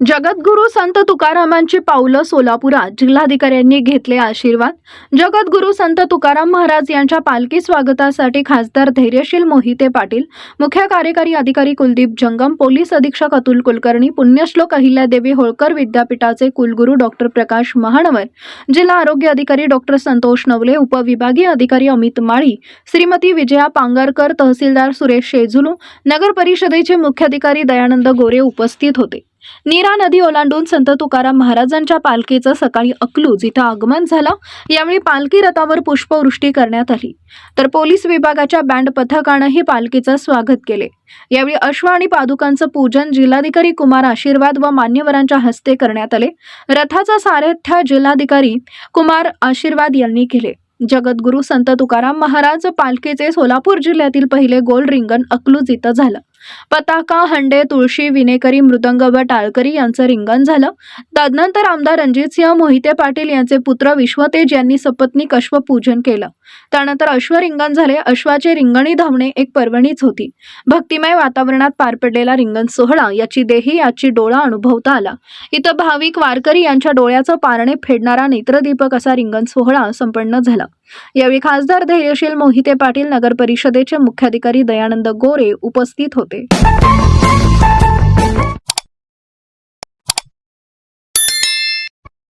जगद्गुरू संत तुकारामांची पावलं सोलापुरात जिल्हाधिकाऱ्यांनी घेतले आशीर्वाद. जगद्गुरू संत तुकाराम महाराज यांच्या पालखी स्वागतासाठी खासदार धैर्यशील मोहिते पाटील मुख्य कार्यकारी अधिकारी कुलदीप जंगम पोलीस अधीक्षक अतुल कुलकर्णी पुण्यश्लोक अहिल्यादेवी होळकर विद्यापीठाचे कुलगुरू डॉक्टर प्रकाश महानवर जिल्हा आरोग्य अधिकारी डॉक्टर संतोष नवले उपविभागीय अधिकारी अमित माळी श्रीमती विजया पांगरकर तहसीलदार सुरेश शेजुलू नगर परिषदेचे मुख्याधिकारी दयानंद गोरे उपस्थित होते. नीरा नदी ओलांडून संत तुकाराम महाराजांच्या पालखीचं सकाळी अकलूज इथं आगमन झालं. यावेळी पालखी रथावर पुष्पवृष्टी करण्यात आली. तर पोलीस विभागाच्या बँड पथकानंही पालखीचं स्वागत केले. यावेळी अश्व आणि पादुकांचं पूजन जिल्हाधिकारी कुमार आशीर्वाद व मान्यवरांच्या हस्ते करण्यात आले. रथाचा सारथ्य जिल्हाधिकारी कुमार आशीर्वाद यांनी केले. जगद्गुरू संत तुकाराम महाराज पालखीचे सोलापूर जिल्ह्यातील पहिले गोल रिंगण अकलूज इथं झालं. पताका हंडे तुळशी विनेकरी मृदंग व टाळकरी यांचं रिंगण झालं. तदनंतर आमदार रणजितसिंह मोहिते पाटील यांचे पुत्र विश्वतेज यांनी सपत्नीक अश्वपूजन केलं. त्यानंतर अश्व रिंगण झाले. अश्वाचे रिंगणी धावणे एक पर्वणीच होती. भक्तिमय वातावरणात पार पडलेला रिंगण सोहळा याची देही याची डोळा अनुभवता आला. इथं भाविक वारकरी यांच्या डोळ्याचं पारणे फेडणारा नेत्रदीपक असा रिंगण सोहळा संपन्न झाला. यावेळी खासदार धैर्यशील मोहिते पाटील नगर परिषदेचे मुख्याधिकारी दयानंद गोरे उपस्थित होते.